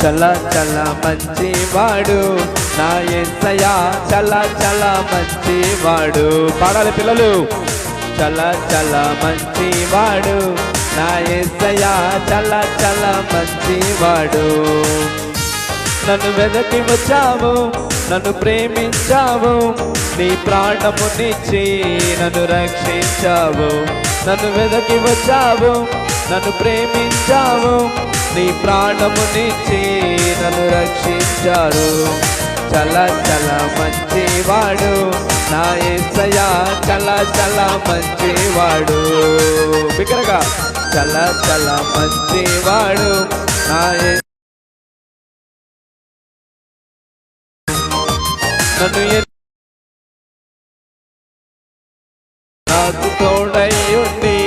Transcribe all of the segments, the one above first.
చల చల మంచివాడు నా ఎస్సయ్యా చల చల మంచివాడు పాడాలి పిల్లలు. చల చల మంచివాడు నా ఎస్సయ్యా చల చల మంచివాడు నన్ను వెదకి వచ్చావు నన్ను ప్రేమించావు. నీ ప్రాణమునిచ్చి నన్ను రక్షించావు. నన్ను వెదకి వచ్చావు నన్ను ప్రేమించావు. నీ ప్రాణమునిచ్చి నన్ను రక్షించాడు. చల చల మంచివాడు నా ఏసయ్యా చల చల మంచివాడు. బిగ్గరగా చల చల మంచివాడు నా నన్ను నాకు తోడై ఉండి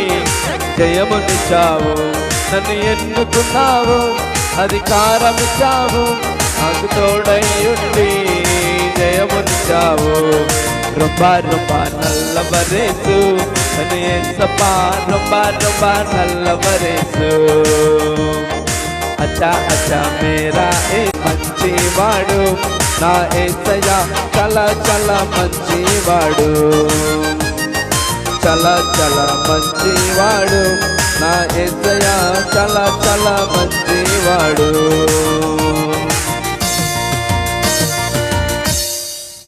జయమునిచ్చావు. నన్ను ఎన్నుకున్నావు? అధికారం ఇచ్చావు నాకు తోడయ్యుండి ఉండి జయమునిచ్చావు. రొంబ రొంబ నల్లవరేసు నన్ను ఎసపా రొంబ రొంబ నల్ల వరేసు అచ్చా అచ్చా మేరా ఏ మంచివాడు. నా ఏసయ్య చల చల మంచివాడు. చల చల మంచివాడు. తల తల మంచివాడు.